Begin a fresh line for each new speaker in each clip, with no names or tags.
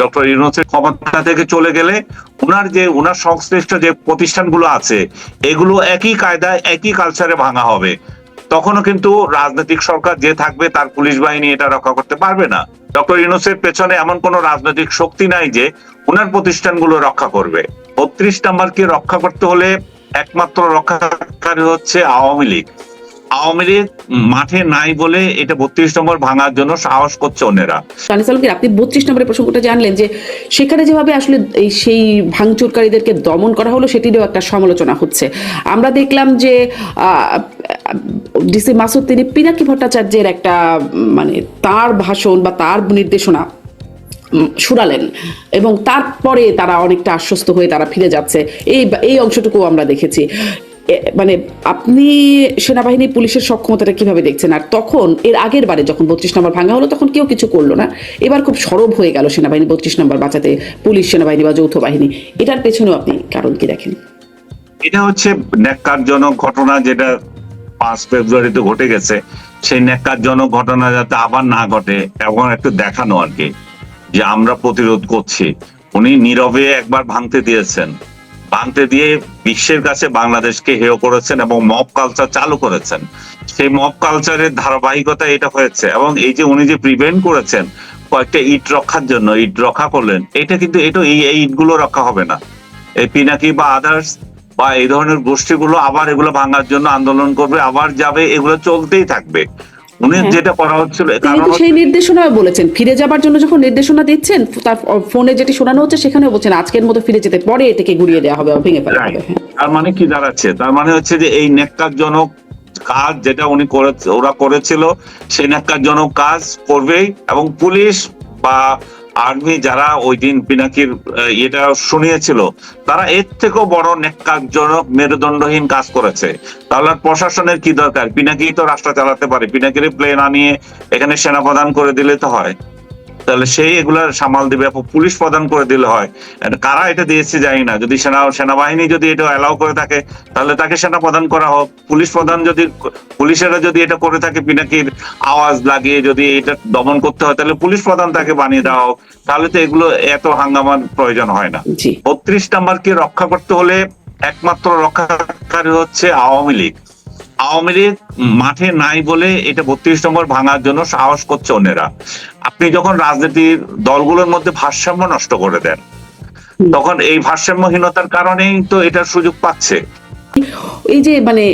Doctor ইউনুসের ক্ষমতা থেকে চলে গেলে ওনার যে, ওনার সংশ্লিষ্ট যে প্রতিষ্ঠানগুলো আছে, এগুলো একই কায়দায়, একই কালচারে ভাঙা হবে। তখনও কিন্তু রাজনৈতিক সরকার যে থাকবে তার পুলিশ বাহিনী এটা রক্ষা করতে পারবে না। ডক্টর ইউনুসের পেছনে এমন কোন রাজনৈতিক শক্তি নাই যে ওনার প্রতিষ্ঠানগুলো রক্ষা করবে। বত্রিশ নাম্বারকে রক্ষা করতে হলে একমাত্র রক্ষাকারী হচ্ছে আওয়ামী লীগ। আওয়ামী লীগ মাঠে নাই বলে এটা বত্রিশ নম্বর ভাঙার জন্য সাহস করছে অন্যেরা।
আপনি বত্রিশ নম্বরের প্রসঙ্গটা জানলেন যে সেখানে যেভাবে আসলে সেই ভাঙচুরকারীদেরকে দমন করা হলো সেটিরও একটা সমালোচনা হচ্ছে। আমরা দেখলাম যে ডিসি মাসুদ তিনি পিনাকি ভট্টাচার্যের একটা মানে তার ভাষণ বা তার নির্দেশনা উম, শুনালেন এবং তারপরে তারা অনেকটা আশ্বস্ত হয়ে তারা ফিরে যাচ্ছে। এই এই অংশটুকু আমরা দেখেছি। মানে আপনি সেনাবাহিনী পুলিশের সক্ষমতাটা কীভাবে দেখছেন? আর তখন, এর আগের বারে যখন বত্রিশ নম্বর ভাঙা হলো, তখন কেউ কিছু করল না। এবার খুব সরব হয়ে গেল সেনাবাহিনী বত্রিশ নম্বর বাঁচাতে, পুলিশ সেনাবাহিনী বা যৌথ বাহিনী। এটার পেছনেও আপনি কারণ কি দেখেন?
এটা হচ্ছে ন্যাক্কারজনক ঘটনা যেটা পাঁচ ফেব্রুয়ারিতে ঘটে গেছে। সেই ন্যাক্কারজনক ঘটনা যাতে আবার না ঘটে এবং একটু দেখানো আর কি, যে আমরা প্রতিরোধ করছি। উনি নীরবে একবার ভাঙতে দিয়েছেন। ভাঙতে দিয়ে বিশ্বের কাছে বাংলাদেশকে হেয় করেছেন এবং মব কালচার চালু করেছেন। সেই মব কালচারের ধারাবাহিকতা এটা হয়েছে এবং এই যে উনি যে প্রিভেন্ট করেছেন কয়েকটা ইট রক্ষার জন্য, ইট রক্ষা করলেন, এটা কিন্তু এটা এই এই ইটগুলো রক্ষা হবে না। এই পিনাকি বা আদার্স বা এই ধরনের গোষ্ঠীগুলো আবার এগুলো ভাঙার জন্য আন্দোলন করবে, আবার যাবে, এগুলো চলতেই থাকবে। উনি
হ্যাঁ।
যেটা করা হচ্ছিল
তিনি তো সেই নির্দেশনা বলেছেন ফিরে যাবার জন্য যখন নির্দেশনা দিচ্ছেন তার ফোনে যেটি শোনানো হচ্ছে সেখানেও বলছেন আজকের মতো ফিরে যেতে পরে এটাকে ঘুরিয়ে দেওয়া হবে ভেঙে ফেলা হবে হ্যাঁ।
তার মানে কি দাঁড়াচ্ছে তার মানে হচ্ছে যে এই ন্যাক্কারজনক কাজ যেটা উনি করে ওরা করেছিল সেই ন্যাক্কারজনক কাজ করবেই এবং পুলিশ বা আর্মি যারা ওই দিন পিনাকির ইয়েটা শুনিয়েছিল, তারা এর থেকেও বড় নেকাজনক মেরুদণ্ডহীন কাজ করেছে। তাহলে প্রশাসনের কি দরকার? পিনাকি তো রাষ্ট্র চালাতে পারে। পিনাকির প্লেন আনিয়ে এখানে সেনা সেনাপ্রধান করে দিলে তো হয়। তাহলে সেই এগুলা সামাল দিবে পুলিশ প্রদান করে দিলে হয়। কারা এটা দিয়েছে জানি না। যদি সেনা সেনাবাহিনী যদি এটা অ্যালাউ করে থাকে তাহলে তাকে সেনা প্রদান করা হোক। পুলিশ প্রধান যদি পুলিশেরা যদি এটা করে থাকে পিনাকির আওয়াজ লাগিয়ে যদি এটা দমন করতে হয় তাহলে পুলিশ প্রধান তাকে বানিয়ে দেওয়া হোক। তাহলে তো এগুলো এত হাঙ্গামার প্রয়োজন হয় না। বত্রিশ নাম্বারকে রক্ষা করতে হলে একমাত্র রক্ষাকারী হচ্ছে আওয়ামী লীগ। আওয়ামী লীগ মাঠে নাই বলে এটা বত্রিশ নম্বর ভাঙার জন্য সাহস করছে অন্যেরা। আপনি যখন রাজনীতির দলগুলোর মধ্যে ভারসাম্য নষ্ট করে দেন তখন এই ভারসাম্যহীনতার কারণেই তো এটার সুযোগ পাচ্ছে।
এই যে মানে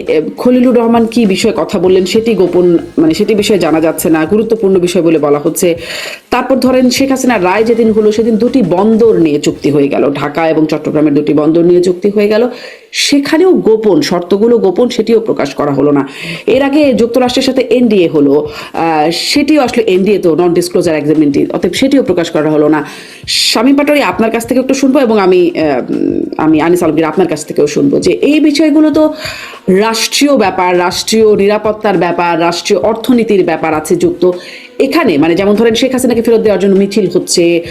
খলিলুর রহমান কি বিষয়ে কথা বললেন সেটি গোপন মানে সেটি বিষয়ে জানা যাচ্ছে না, গুরুত্বপূর্ণ বিষয় বলে বলা হচ্ছে। তারপর ধরেন শেখ হাসিনার রায় যেদিন হলো, সেদিন দুটি বন্দর নিয়ে চুক্তি হয়ে গেল, ঢাকা এবং চট্টগ্রামের দুটি বন্দর নিয়ে চুক্তি হয়ে গেল। সেখানেও গোপন, শর্তগুলো গোপন, সেটিও প্রকাশ করা হলো না। এর আগে যুক্তরাষ্ট্রের সাথে এনডিএ হলো সেটিও আসলে এনডিএ তো নন ডিসক্লোজার এগ্রিমেন্ট অতএব সেটিও প্রকাশ করা হলো না। স্বামী পাটোয়ারি আপনার কাছ থেকে একটু শুনব এবং আমি আমি আনিস আলমগীর আপনার কাছ থেকেও শুনব যে এই বিষয়গুলো তো রাষ্ট্রীয় ব্যাপার রাষ্ট্রীয় নিরাপত্তার ব্যাপার রাষ্ট্রীয় অর্থনীতির ব্যাপার আছে যুক্ত। এখানে মানে যেমন ধরেন শেখ হাসিনাকে ফেরত দেওয়ার জন্য মিছিল হচ্ছে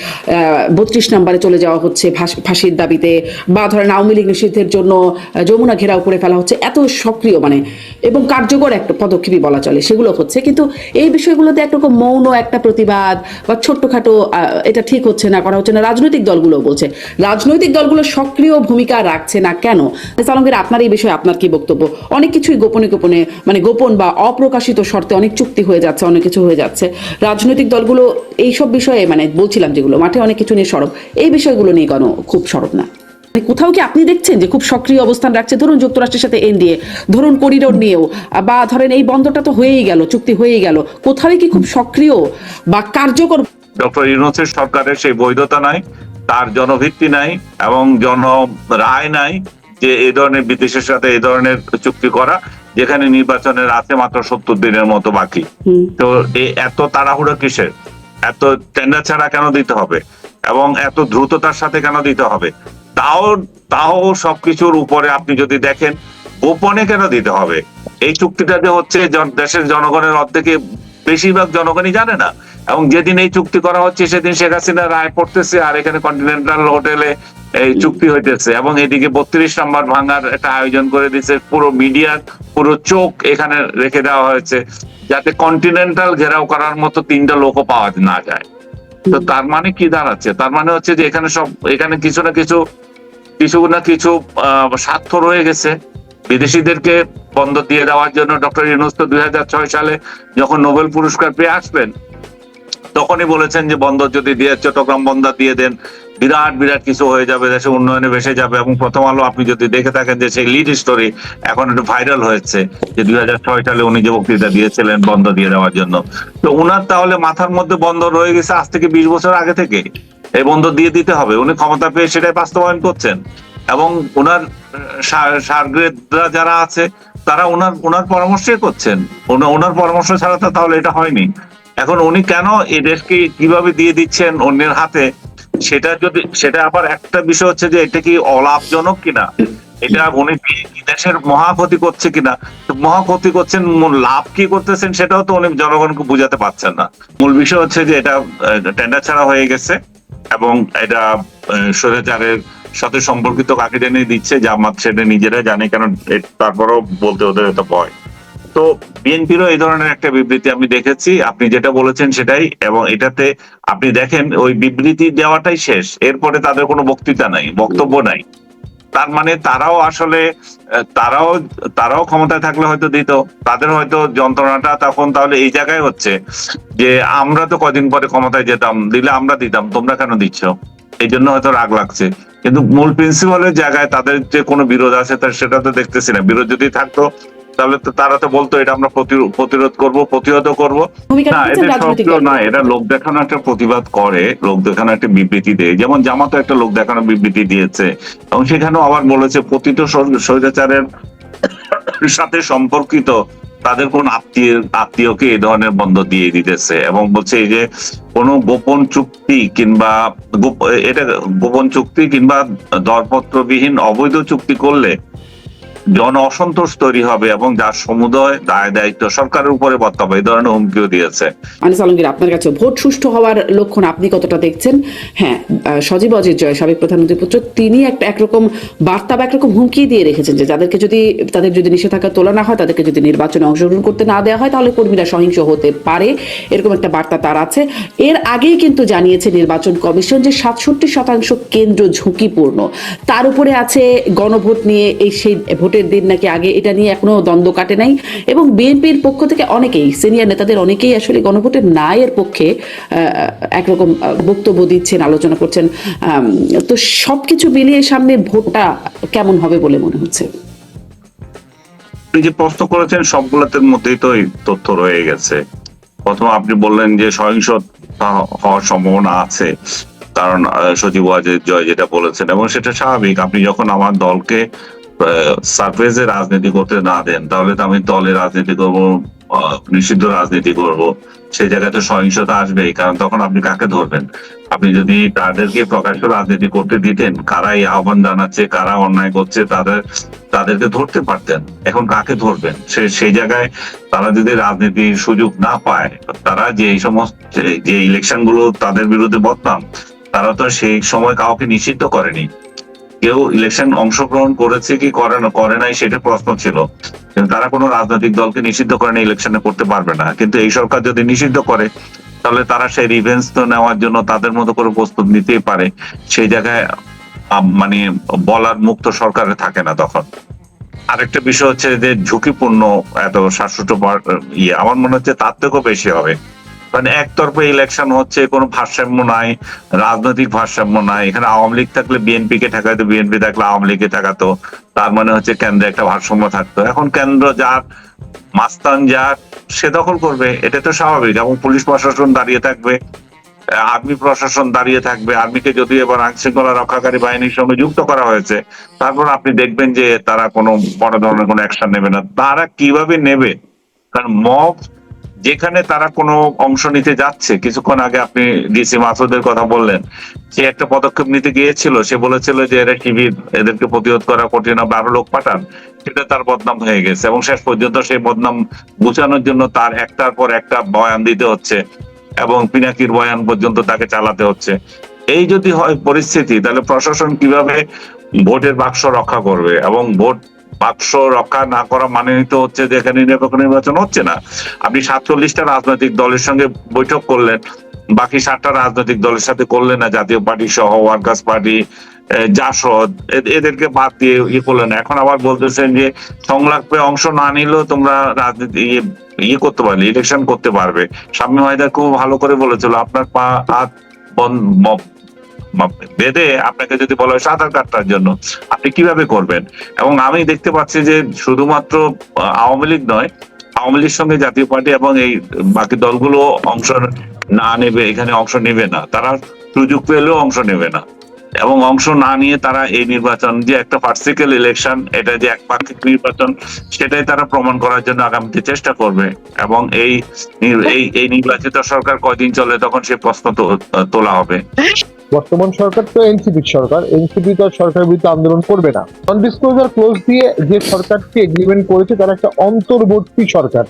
বত্রিশ নম্বরে চলে যাওয়া হচ্ছে ফাঁস- ফাঁসির দাবিতে, বা ধরেন আওয়ামী লীগ নিষিদ্ধের জন্য যমুনা ঘেরাও করে ফেলা হচ্ছে, এত সক্রিয় মানে এবং কার্যকর একটা পদক্ষেপই বলা চলে, সেগুলো হচ্ছে, কিন্তু এই বিষয়গুলোতে একরকম মৌন একটা প্রতিবাদ, বা ছোট্টখাটো এটা ঠিক হচ্ছে না, করা হচ্ছে না, রাজনৈতিক দলগুলো বলছে, রাজনৈতিক দলগুলো সক্রিয় ভূমিকা রাখছে না কেন? সালঙ্গের আপনার এই বিষয়ে আপনার কি বক্তব্য? অনেক কিছুই গোপনে গোপনে মানে গোপন বা অপ্রকাশিত শর্তে অনেক চুক্তি হয়ে যাচ্ছে, অনেক কিছু হয়ে যাচ্ছে রাজনৈতিক দলগুলো এইসব বিষয়ে মানে বলছিলাম যেগুলো, মাঠে অনেক কিছু নিয়ে সরব। এই বিষয়গুলো নিয়ে কেন খুব সরব না। কোথাও কি আপনি দেখছেন যে খুব সক্রিয় অবস্থান রাখছে? ধরুন যুক্তরাষ্ট্রের সাথে এনডিএ, ধরুন করিডোর নিয়েও, বা ধরেন এই বন্দরটা তো হয়েই গেল, চুক্তি হয়েই গেল কোথাও কি খুব সক্রিয় বা কার্যকর?
ডক্টর ইউনুসের সরকারের সেই বৈধতা নাই, তার জনভিত্তি নাই, এবং জন রায় নাই যে এই ধরনের বিদেশের সাথে এই ধরনের চুক্তি করা যেখানে নির্বাচনের আছে মাত্র সত্তর দিনের মতো বাকি। তো এত তাড়াহুড়ো কিসের? এত টেন্ডার ছাড়া কেন দিতে হবে? এবং এত দ্রুততার সাথে কেন দিতে হবে? তাও তাও সবকিছুর উপরে আপনি যদি দেখেন গোপনে কেন দিতে হবে? এই চুক্তিটা যে হচ্ছে দেশের জনগণের অর্ধেকে বেশিরভাগ জনগণই জানে না। এবং যেদিন এই চুক্তি করা হচ্ছে সেদিন শেখ হাসিনা রায় পড়তেছে আর এখানে কন্টিনেন্টাল হোটেলে এই চুক্তি হইতেছে এবং এদিকে বত্রিশ নাম্বার ভাঙার একটা আয়োজন করে দিচ্ছে পুরো মিডিয়ার পুরো চোখ এখানে রেখে দেওয়া হয়েছে যাতে কন্টিনেন্টাল ঘেরাও করার মতো তিনটা লোকও পাওয়া না যায়। তো তার মানে কি দাঁড়াচ্ছে? তার মানে হচ্ছে যে এখানে সব, এখানে কিছু না কিছু কিছু না কিছু স্বার্থ রয়ে গেছে। বিদেশিদেরকে বন্ধ দিয়ে দেওয়ার জন্য ডক্টর ইউনুস তো দুই হাজার ছয় সালে যখন নোবেল পুরস্কার পেয়ে আসবেন, তখনই বলেছেন যে বন্দর যদি দিয়ে চট্টগ্রাম বন্দর দিয়ে দেন বিরাট বিরাট কিছু হয়ে যাবে, দেশে উন্নয়নে ভেসে যাবে এবং প্রথম আলো আপনি যদি দেখে থাকেন যে সেই লিড স্টোরি এখন একটু ভাইরাল হয়েছে, যে দু হাজার ছয় সালে উনি যে বক্তৃতা দিয়েছিলেন, বন্ধ দিয়ে দেওয়ার জন্য। তো উনার তাহলে মাথার মধ্যে বন্ধ রয়ে গেছে আজ থেকে বিশ বছর আগে থেকে। এই বন্ধ দিয়ে দিতে হবে। উনি ক্ষমতা পেয়ে সেটাই বাস্তবায়ন করছেন। এবং ওনার সারগ্রেদরা যারা আছে, তারা ওনার ওনার পরামর্শই করছেন। ওনা- ওনার পরামর্শ ছাড়া তো তাহলে এটা হয়নি। এখন উনি কেন এই দেশকে কীভাবে দিয়ে দিচ্ছেন অন্যের হাতে সেটা যদি সেটা আবার একটা বিষয় হচ্ছে যে এটা কি অলাভজনক কিনা? এটা উনি দেশের মহা ক্ষতি করছে কিনা? মহা ক্ষতি করছেন লাভ কি করতেছেন সেটাও তো উনি জনগণকে বুঝাতে পারছেন না। মূল বিষয় হচ্ছে যে এটা টেন্ডার ছাড়া হয়ে গেছে এবং এটা আহ, স্বৈরাচারের সাথে সম্পর্কিত কাকে জেনে দিচ্ছে জামাত সেটা নিজেরা জানে কেন তারপরেও বলতে ওদের এটা ভয়। তো বিএনপিরও এই ধরনের একটা বিবৃতি আমি দেখেছি। আপনি যেটা বলেছেন সেটাই এবং এটাতে আপনি দেখেন ওই বিবৃতি দেওয়াটাই শেষ। এরপরে তাদের কোনো বক্তৃতা নাই, বক্তব্য নাই। তার মানে তারাও আসলে তারাও তারাও ক্ষমতায় থাকলে হয়তো দিত, তাদের হয়তো যন্ত্রণাটা তখন তাহলে এই জায়গায় হচ্ছে যে আমরা তো কদিন পরে ক্ষমতায় যেতাম, দিলে আমরা দিতাম, তোমরা কেন দিচ্ছ? এই জন্য হয়তো রাগ লাগছে। কিন্তু মূল প্রিন্সিপালের জায়গায় তাদের যে কোনো বিরোধ আছে সেটা তো দেখতেছি না। বিরোধ যদি থাকতো তাহলে তো তারা তো বলতো এটা আমরা প্রতি- প্রতিরোধ করব প্রতিহত করব। না এটা সক্রিয় না এটা লোক দেখানো একটা প্রতিবাদ করে লোক দেখানো একটা বিবৃতি দেয়। যেমন জামাতো একটা লোক দেখানো বিবৃতি দিয়েছে। এবং সেখানেও আবার বলেছে স্বৈ- স্বৈরাচারের সাথে সম্পর্কিত তাদের কোন আত্মীয় আত্মীয়কে এই ধরনের বন্ধ দিয়ে দিতেছে। এবং বলছে এই যে কোনো গোপন চুক্তি কিংবা এটা গোপন চুক্তি কিংবা দরপত্রবিহীন অবৈধ চুক্তি করলে জন অসন্তোষ তৈরি হবে এবং যার সমুদয় দায় দায়িত্ব সরকারের উপরে বর্তাবে। এই ধরনের হুমকিও দিয়েছে।
আনিস আলমগীর, আপনার কাছে ভোট সুষ্ঠু হওয়ার লক্ষণ আপনি কতটা দেখছেন? হ্যাঁ সজীব অজিত জয়, সাবেক প্রধানমন্ত্রী পুত্র, তিনি একটা একরকম বার্তা বা একরকম হুমকি দিয়ে রেখেছেন যে যাদেরকে যদি, তাদের যদি নিষেধাজ্ঞা তোলা না হয়, তাদেরকে যদি নির্বাচনে অংশগ্রহণ করতে না দেওয়া হয়, তাহলে কর্মীরা সহিংস হতে পারে। এরকম একটা বার্তা তার আছে। এর আগেই কিন্তু জানিয়েছে নির্বাচন কমিশন যে সাতষট্টি শতাংশ কেন্দ্র ঝুঁকিপূর্ণ। তার উপরে আছে গণভোট নিয়ে এই সেই ভোটের দিন নাকি আগে এটা নিয়ে এখনও দ্বন্দ্ব কাটে নাই। এবং বিএনপির পক্ষ থেকে অনেকেই, সিনিয়র নেতাদের অনেকেই আসলে গণভোটের নায়ের পক্ষে একরকম বক্তব্য দিচ্ছেন, আলোচনা করছেন। তো সবকিছু মিলিয়ে সামনে ভোটটা কেমন হবে বলে মনে হচ্ছে?
যে প্রশ্ন করেছেন সবগুলোতে মধ্যেই তো তথ্য রয়ে গেছে। প্রথম আপনি বললেন যে সহিংসতা হওয়ার সম্ভাবনা আছে। কারণ সচিব ওয়াজেদ জয় যেটা বলেছেন, এবং সেটা স্বাভাবিক। আপনি যখন আমার দলকে সারফেসে রাজনীতি করতে না দেন, তাহলে তো আমি দলে রাজনীতি করব নিষিদ্ধ রাজনীতি করব। সেই জায়গায় তো সহিংসতা আসবেই, কারণ তখন আপনি কাকে ধরবেন? আপনি যদি তাদেরকে প্রকাশ্য রাজনীতি করতে দিতেন কারা এই আহ্বান জানাচ্ছে, কারা অন্যায় করছে, তাদের, তাদেরকে ধরতে পারতেন। এখন কাকে ধরবেন? সে, সেই জায়গায় তারা যদি রাজনীতির সুযোগ না পায়, তারা যে এই সমস্ত, যে ইলেকশনগুলো তাদের বিরুদ্ধে বদনাম, তারা তো সেই সময় কাউকে নিষিদ্ধ করেনি। কেউ ইলেকশন অংশগ্রহণ করেছে কি করে করে নাই সেটা প্রশ্ন ছিল। তারা কোনো রাজনৈতিক দলকে নিষিদ্ধ করে না ইলেকশনে করতে পারবে না। কিন্তু এই সরকার যদি নিষিদ্ধ করে, তাহলে তারা সেই রিভেন্স তো নেওয়ার জন্য তাদের মতো করে প্রস্তুত নিতেই পারে। সেই জায়গায় মানে বলার মুক্ত সরকারে থাকে না তখন। আরেকটা বিষয় হচ্ছে যে ঝুঁকিপূর্ণ এত শাশ্বত ইয়ে আমার মনে হচ্ছে তার থেকেও বেশি হবে। মানে একতরফা ইলেকশন হচ্ছে, কোনো ভারসাম্য নাই, রাজনৈতিক ভারসাম্য নাই। এখানে আওয়ামী লীগ থাকলে বিএনপি কে ঠেকাইতো বিএনপি থাকলে আওয়ামী লীগকে ঠেকাতো। তার মানে হচ্ছে কেন্দ্রে একটা ভারসাম্য থাকতো। এখন কেন্দ্র যার, মাস্তান যার, সে দখল করবে, এটা তো স্বাভাবিক। এবং পুলিশ প্রশাসন দাঁড়িয়ে থাকবে, আর্মি প্রশাসন দাঁড়িয়ে থাকবে, আর্মিকে যদি এবার আইন শৃঙ্খলা রক্ষাকারী বাহিনীর সঙ্গে যুক্ত করা হয়েছে, তারপর আপনি দেখবেন যে তারা কোনো বড় ধরনের কোনো অ্যাকশন নেবে না। তারা কীভাবে নেবে? কারণ মব যেখানে তারা কোনো অংশ নিতে যাচ্ছে, কিছুক্ষণ আগে আপনি ডিসি মাসুদের কথা বললেন, সে একটা পদক্ষেপ নিতে গিয়েছিল, সে বলেছিল যে এরা টিভি এদেরকে প্রতিরোধ করা কঠিন হবে, আরও লোক পাঠান, সেটা তার বদনাম হয়ে গেছে এবং শেষ পর্যন্ত সেই বদনাম গুছানোর জন্য তার একটার পর একটা বয়ান দিতে হচ্ছে এবং পিনাকির বয়ান পর্যন্ত তাকে চালাতে হচ্ছে। এই যদি হয় পরিস্থিতি, তাহলে প্রশাসন কীভাবে ভোটের বাক্স রক্ষা করবে এবং ভোট বাক্স রক্ষা না করা মানে তো হচ্ছে যে এখানে নিরপেক্ষ নির্বাচন হচ্ছে না। আপনি সাতচল্লিশটা রাজনৈতিক দলের সঙ্গে বৈঠক করলেন, বাকি সাতটা রাজনৈতিক দলের সাথে করলে না, জাতীয় পার্টি সহ, ওয়ার্কার্স পার্টি জাসদ এদেরকে বাদ দিয়ে ইয়ে করলেন এখন আবার বলতেছেন যে সংলাপে অংশ না নিলেও তোমরা রাজনীতি ইয়ে ইয়ে করতে পারবে ইলেকশন করতে পারবে। স্বামী মাইদা খুব ভালো করে বলেছিল, আপনার পা, হাত বেঁধে আপনাকে যদি বলা হয় সাঁতার কাটার জন্য, আপনি কীভাবে করবেন? এবং আমি দেখতে পাচ্ছি যে শুধুমাত্র আওয়ামী লীগ নয়, আওয়ামী লীগের সঙ্গে জাতীয় পার্টি এবং এই বাকি দলগুলো অংশ না নেবে, এখানে অংশ নেবে না। তারা সুযোগ পেলেও অংশ নেবে না। এবং অংশ না নিয়ে তারা এই নির্বাচন যে একটা পার্সিক্যাল ইলেকশন এটা যে একপাক্ষিক নির্বাচন, সেটাই তারা প্রমাণ করার জন্য আগামীতে চেষ্টা করবে। এবং এই এই নির্বাচিত সরকার কয়দিন চলে, তখন সে প্রশ্ন তোলা হবে।
বর্তমান সরকার তো এনসিপির সরকার। এনসিপি তো সরকারের বিরুদ্ধে আন্দোলন করবে না। নন ডিসক্লোজার ক্লোজ দিয়ে যে সরকারকে এগ্রিমেন্ট করেছে, তারা একটা অন্তর্বর্তী সরকার।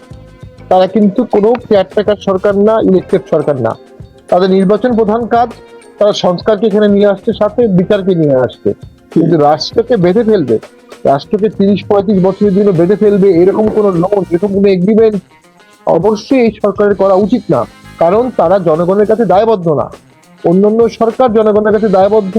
তারা কিন্তু কোনো কেয়ারটেকার সরকার না ইলেকটেড সরকার না। তাদের নির্বাচন প্রধান কাজ, তারা সংস্কারকে এখানে নিয়ে আসছে, সাথে বিচারকে নিয়ে আসছে। কিন্তু রাষ্ট্রকে বেঁধে ফেলবে, রাষ্ট্রকে তিরিশ, পঁয়ত্রিশ বছরের জন্য বেঁধে ফেলবে, এরকম কোনো লোন এরকম কোনো এগ্রিমেন্ট অবশ্যই এই সরকারের করা উচিত না। কারণ তারা জনগণের কাছে দায়বদ্ধ না। অন্যান্য সরকার, জনগণের কাছে দায়বদ্ধ।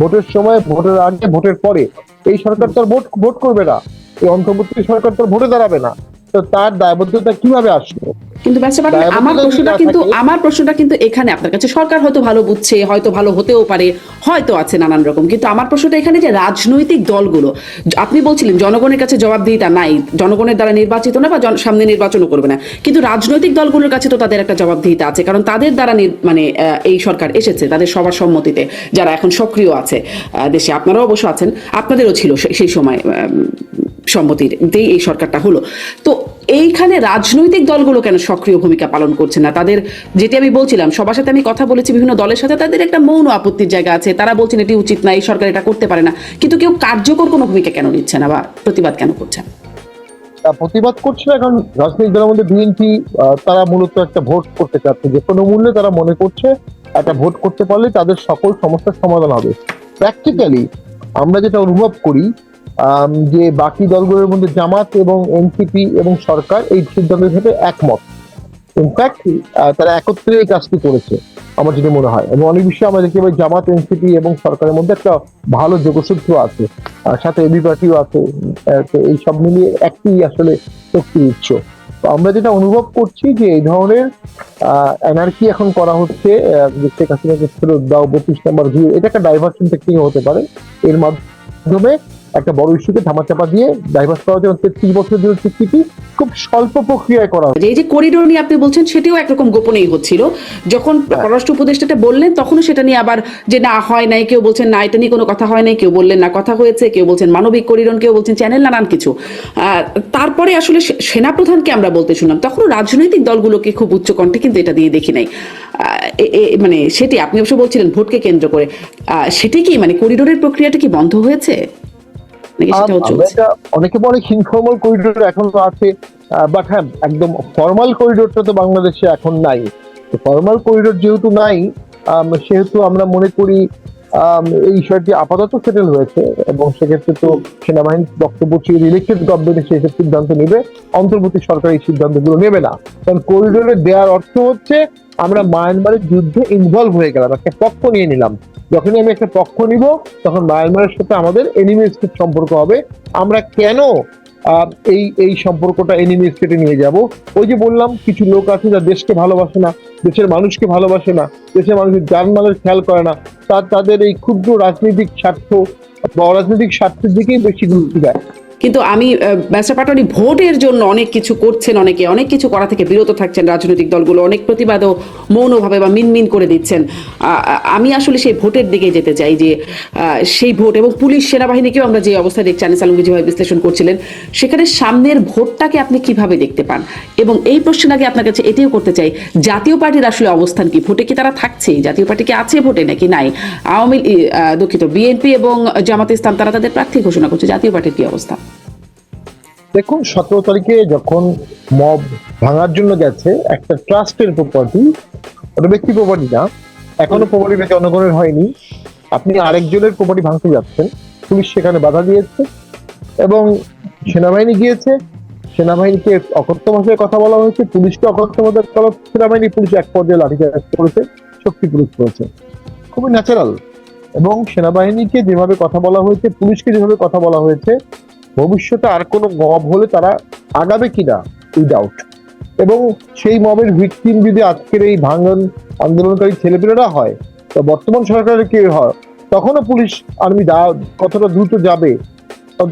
ভোটের সময়, ভোটের আগে, ভোটের পরে। এই সরকার তার ভোট ভোট করবে না। এই অন্তর্বর্তী সরকার তার ভোটে দাঁড়াবে না। তো তার দায়বদ্ধতা কীভাবে আসলো?
কিন্তু ব্যাপারটা পারেন আমার প্রশ্নটা কিন্তু আমার প্রশ্নটা কিন্তু এখানে আপনার কাছে সরকার হয়তো ভালো বুঝছে হয়তো ভালো হতেও পারে হয়তো আছে নানান রকম কিন্তু আমার প্রশ্নটা এখানে যে রাজনৈতিক দলগুলো আপনি বলছিলেন জনগণের কাছে জবাবদিহিতা নাই জনগণের দ্বারা নির্বাচিত না বা সামনে নির্বাচনও করবে না কিন্তু রাজনৈতিক দলগুলোর কাছে তো তাদের একটা জবাবদিহিতা আছে কারণ তাদের দ্বারা মানে আহ, এই সরকার এসেছে তাদের সবার সম্মতিতে যারা এখন সক্রিয় আছে দেশে আপনারাও অবশ্য আছেন আপনাদেরও ছিল সেই সময় আহ, সম্মতিতেই এই সরকারটা হলো। তো এইখানে রাজনৈতিক দলগুলো কেন সক্রিয় ভূমিকা পালন করছে না? তাদের যেটি আমি বলছিলাম সবার সাথে আমি কথা বলেছি বিভিন্ন দলের সাথে তাদের একটা মৌন আপত্তির জায়গা আছে। তারা বলছেন এটি উচিত না এই সরকার এটা করতে পারে না। কিন্তু কেউ কার্যকর কোনো ভূমিকা কেন নিচ্ছে না বা প্রতিবাদ কেন করছে না?
প্রতিবাদ করছে না কারণ রাজনৈতিক দলের মধ্যে বিএনপি তারা মূলত একটা ভোট করতে চাচ্ছে। যে কোনো মূল্যে তারা মনে করছে একটা ভোট করতে পারলে তাদের সকল সমস্যার সমাধান হবে। প্র্যাকটিক্যালি আমরা যেটা অনুভব করি যে বাকি দলগুলোর মধ্যে জামাত এবং এনসিপি এবং সরকার এই সিদ্ধান্তের সাথে একমত। ইনফ্যাক্ট তারা একত্রে এই কাজটি করেছে, আমার যেটা মনে হয়। এবং অনেক বিষয়ে আমরা পাই জামাত, এনসিপি এবং সরকারের মধ্যে একটা ভালো যোগসূত্র আছে, আর সাথে এবি পার্টিও আছে এই সব মিলিয়ে একটি আসলে শক্তি উৎস। তো আমরা যেটা অনুভব করছি যে এই ধরনের এনার্কি এখন করা হচ্ছে শেখ হাসিনাকে ফেরত দাও বত্রিশ নাম্বার ভিউ এটা একটা ডাইভার্সন টেকনিক হতে পারে। এর মাধ্যমে একটা বড় ইস্যুকে ধামাচাপা দিয়ে ডাইভার্স করা হচ্ছে তেত্রিশ বছরের জন্য চুক্তিটি খুব স্বল্প প্রক্রিয়ায় করা হচ্ছে
এই যে করিডোর নিয়ে আপনি বলছেন সেটিও একরকম গোপনেই হচ্ছিল। যখন পররাষ্ট্র উপদেষ্টাটা বললেন তখনও সেটা নিয়ে আবার যে না হয় নাই কেউ বলছেন না এটা নিয়ে কোনো কথা হয় নাই কেউ বললেন না কথা হয়েছে কেউ বলছেন মানবিক করিডোর কেউ বলছেন চ্যানেল নানান কিছু। তারপরে আসলে সেনাপ্রধানকে আমরা বলতে শুনলাম তখনও রাজনৈতিক দলগুলোকে খুব উচ্চ কণ্ঠে কিন্তু এটা দিয়ে দেখি নাই। মানে সেটি আপনি অবশ্য বলছিলেন ভোটকে কেন্দ্র করে। আহ, সেটি কি মানে করিডোরের প্রক্রিয়াটা কি বন্ধ হয়েছে? নাকি সেটাও চলছে।
অনেকে বলে ইনফর্মাল করিডোর এখনও আছে বাট হ্যাঁ একদম ফর্মাল করিডোরটা তো বাংলাদেশে এখন নাই। ফর্মাল করিডোর যেহেতু নাই সেহেতু আমরা মনে করি এই বিষয়টি আপাতত সেটেল হয়েছে এবং সেক্ষেত্রে তো সেনাবাহিনীর বক্তব্য ছিল ইলেকটেড গভর্নমেন্ট সেই সিদ্ধান্ত নেবে অন্তর্বর্তী সরকার এই সিদ্ধান্তগুলো নেবে না। কারণ করিডোরে দেওয়ার অর্থ হচ্ছে আমরা মায়ানমারের যুদ্ধে ইনভলভ হয়ে গেলাম একটা পক্ষ নিয়ে নিলাম। যখনই আমি একটা পক্ষ নিব, তখন মায়ানমারের সাথে আমাদের এনিমি সম্পর্ক হবে। আমরা কেন এই এই সম্পর্কটা এনিমি স্টেটে নিয়ে যাব? ওই যে বললাম, কিছু লোক আছে যা দেশকে ভালোবাসে না, দেশের মানুষকে ভালোবাসে না, দেশের মানুষের জানমালের খেয়াল করে না, তা, তাদের এই ক্ষুদ্র রাজনৈতিক স্বার্থ বা অরাজনৈতিক স্বার্থের দিকেই বেশি গুরুত্ব দেয়।
কিন্তু আমি ব্যাসা পাটানি ভোটের জন্য অনেক কিছু করছেন অনেকে, অনেক কিছু করা থেকে বিরত থাকছেন রাজনৈতিক দলগুলো, অনেক প্রতিবাদও মৌনভাবে বা মিনমিন করে দিচ্ছেন। আমি আসলে সেই ভোটের দিকে যেতে চাই যে সেই ভোট এবং পুলিশ সেনাবাহিনীকেও আমরা যে অবস্থায় দেখছি, আনিস আলমগীর যেভাবে বিশ্লেষণ করছিলেন, সেখানে সামনের ভোটটাকে আপনি কীভাবে দেখতে পান? এবং এই প্রশ্নের আগে আপনার কাছে এটিও করতে চাই, জাতীয় পার্টির আসলে অবস্থান কি? ভোটে কি তারা থাকছে? জাতীয় পার্টি কি আছে ভোটে নাকি নাই? আওয়ামী দুঃখিত, বিএনপি এবং জামাত ইসলাম, তারা তাদের প্রার্থী ঘোষণা করছে, জাতীয় পার্টির কি অবস্থা?
দেখুন, সতেরো তারিখে যখন মব ভাঙার জন্য গেছে, একটা ট্রাস্টের প্রপার্টি ওটা ব্যক্তি প্রপার্টি না, এখনও প্রপার্টি জনগণের হয়নি। আপনি আরেকজনের প্রপার্টি ভাঙতে যাচ্ছেন, পুলিশ সেখানে বাধা দিয়েছে এবং সেনাবাহিনী গিয়েছে। সেনাবাহিনীকে অকথ্য ভাষায় কথা বলা হয়েছে, পুলিশকে অকথ্য ভাষায় বলা- সেনাবাহিনী পুলিশ এক পর্যায়ে লাঠিচার্জ করেছে, শক্তি প্রয়োগ করেছে। খুবই ন্যাচারাল এবং সেনাবাহিনীকে যেভাবে কথা বলা হয়েছে, পুলিশকে যেভাবে কথা বলা হয়েছে ভবিষ্যতে আর কোনো মব হলে তারা আগাবে কিনা? উইদাউট এবং সেই মবের ভিকটিম যদি আজকের এই ভাঙন আন্দোলনকারী ছেলেপেলেরা হয়, তো বর্তমান সরকারের কে হয়? তখনও পুলিশ আর্মি কতটা দ্রুত যাবে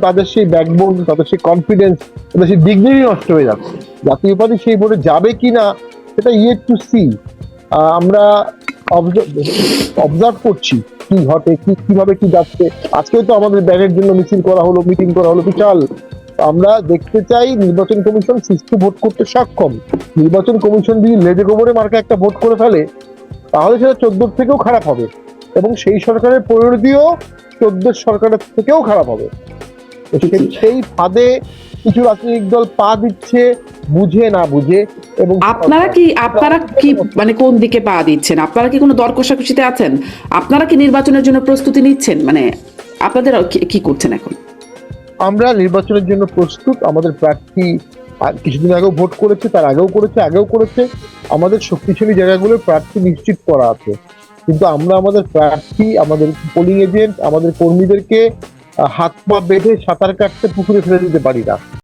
তাদের সেই ব্যাকবোন তাদের সেই কনফিডেন্স তাদের সেই ডিগনিটি নষ্ট হয়ে যাচ্ছে। জাতীয় উপাধি সেই বোর্ডে যাবে কি না সেটা ইয়ে টু সি আমরা অবজার্ভ করছি। কি ঘটে, কি, কীভাবে কি যাচ্ছে? আজকে তো আমাদের ব্যানের জন্য মিছিল করা হলো, মিটিং করা হলো, বিশাল। আমরা দেখতে চাই নির্বাচন কমিশন সুষ্ঠু ভোট করতে সক্ষম। নির্বাচন কমিশন যদি লেজে গোবরে মার্কা একটা ভোট করে ফেলে, তাহলে সেটা চোদ্দোর থেকেও খারাপ হবে এবং সেই সরকারের পরিণতিও চোদ্দোর সরকারের থেকেও খারাপ হবে। সেই- ফাঁদে কিছু রাজনৈতিক দল পা দিচ্ছে বুঝে না বুঝে এবং
আপনারা কি আপনারা কি মানে কোন দিকে পা দিচ্ছেন? আপনারা কি কোনো দর কষাকষিতে আছেন? আপনারা কি নির্বাচনের জন্য প্রস্তুতি নিচ্ছেন? মানে আপনাদের কি- করছেন এখন?
আমরা নির্বাচনের জন্য প্রস্তুত। আমাদের প্রার্থী কিছুদিন আগেও ভোট করেছে তার আগেও করেছে আগেও করেছে। আমাদের শক্তিশালী জায়গাগুলোর প্রার্থী নিশ্চিত করা আছে। কিন্তু আমরা আমাদের প্রার্থী আমাদের পোলিং এজেন্ট আমাদের কর্মীদেরকে হাত পা বেঁধে সাঁতার কাটতে পুকুরে ফেলে দিতে পারি না।